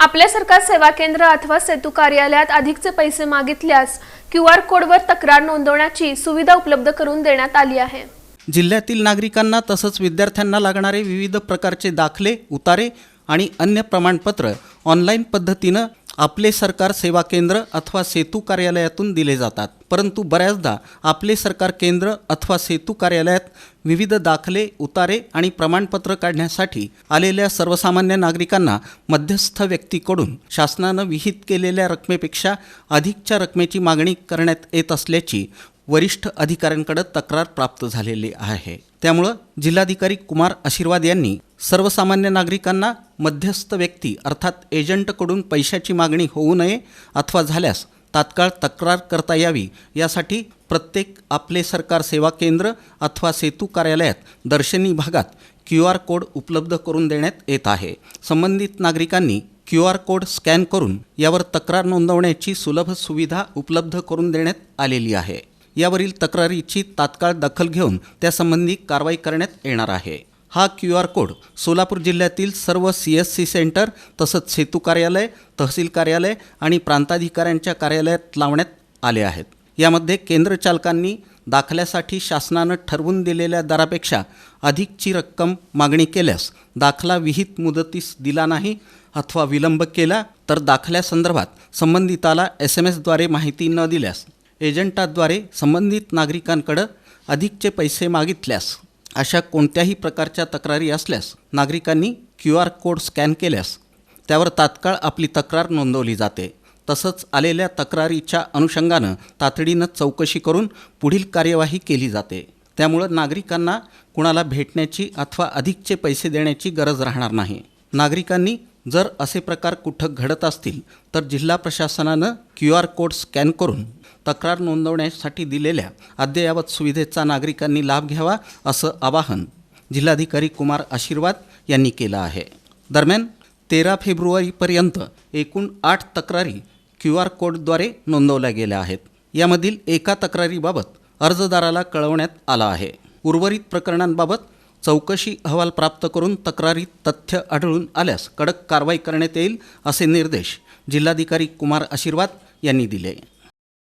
आपल्यासारखा सेवा केंद्र अथवा सेतू कार्यालयात अधिकचे पैसे मागितल्यास क्यू आर कोडवर तक्रार नोंदवण्याची सुविधा उपलब्ध करून देण्यात आली आहे. जिल्ह्यातील नागरिकांना तसंच विद्यार्थ्यांना लागणारे विविध प्रकारचे दाखले उतारे आणि अन्य प्रमाणपत्र ऑनलाईन पद्धतीनं आपले सरकार सेवा केंद्र अथवा सेतू कार्यालयातून दिले जातात. परंतु बऱ्याचदा आपले सरकार केंद्र अथवा सेतू कार्यालयात विविध दाखले उतारे आणि प्रमाणपत्र काढण्यासाठी आलेल्या सर्वसामान्य नागरिकांना मध्यस्थ व्यक्तीकडून शासनानं विहित केलेल्या रकमेपेक्षा अधिकच्या रकमेची मागणी करण्यात येत असल्याची वरिष्ठ अधिकाऱ्यांकडे तक्रार प्राप्त झालेली आहे. त्यामुळं जिल्हाधिकारी कुमार आशीर्वाद यांनी सर्वसामान्य नागरिकांना मध्यस्थ व्यक्ती अर्थात एजंटकडून पैशाची मागणी होऊ नये अथवा झाल्यास तात्काळ तक्रार करता यावी. यासाठी प्रत्येक आपले सरकार सेवा केंद्र अथवा सेतू कार्यालयात दर्शनी भागात क्यू आर कोड उपलब्ध करून देण्यात येत आहे. संबंधित नागरिकांनी क्यू आर कोड स्कॅन करून यावर तक्रार नोंदवण्याची सुलभ सुविधा उपलब्ध करून देण्यात आलेली आहे. यावरील तक्रारीची तात्काळ दखल घेऊन त्यासंबंधी कारवाई करण्यात येणार आहे. हा क्यू आर कोड सोलापूर जिल्ह्यातील सर्व सी एस सी सेंटर तसंच सेतू कार्यालय तहसील कार्यालय आणि प्रांताधिकाऱ्यांच्या कार्यालयात लावण्यात आले आहेत. यामध्ये केंद्र चालकांनी दाखल्यासाठी शासनानं ठरवून दिलेल्या दरापेक्षा अधिकची रक्कम मागणी केल्यास दाखला विहित मुदतीस दिला नाही अथवा विलंब केला तर दाखल्यासंदर्भात संबंधिताला एस एम एसद्वारे माहिती न दिल्यास एजंटाद्वारे संबंधित नागरिकांकडं अधिकचे पैसे मागितल्यास अशा कोणत्याही प्रकारच्या तक्रारी असल्यास नागरिकांनी क्यू आर कोड स्कॅन केल्यास त्यावर तात्काळ आपली तक्रार नोंदवली जाते. तसंच आलेल्या तक्रारीच्या अनुषंगानं तातडीनं चौकशी करून पुढील कार्यवाही केली जाते. त्यामुळं नागरिकांना कुणाला भेटण्याची अथवा अधिकचे पैसे देण्याची गरज राहणार नाही. नागरिकांनी जर असे प्रकार कुठं घडत असतील तर जिल्हा प्रशासनानं क्यू आर कोड स्कॅन करून तक्रार नोंदवण्यासाठी दिलेल्या अद्ययावत सुविधेचा नागरिकांनी लाभ घ्यावा असं आवाहन जिल्हाधिकारी कुमार आशीर्वाद यांनी केलं आहे. दरम्यान तेरा फेब्रुवारीपर्यंत एकूण आठ तक्रारी क्यू आर कोडद्वारे नोंदवल्या गेल्या आहेत. यामधील एका तक्रारीबाबत अर्जदाराला कळवण्यात आला आहे. उर्वरित प्रकरणांबाबत चौकशी अहवाल प्राप्त करून तक्रारीत तथ्य आढळून आल्यास कडक कारवाई करण्यात येईल असे निर्देश जिल्हाधिकारी कुमार आशीर्वाद यांनी दिले.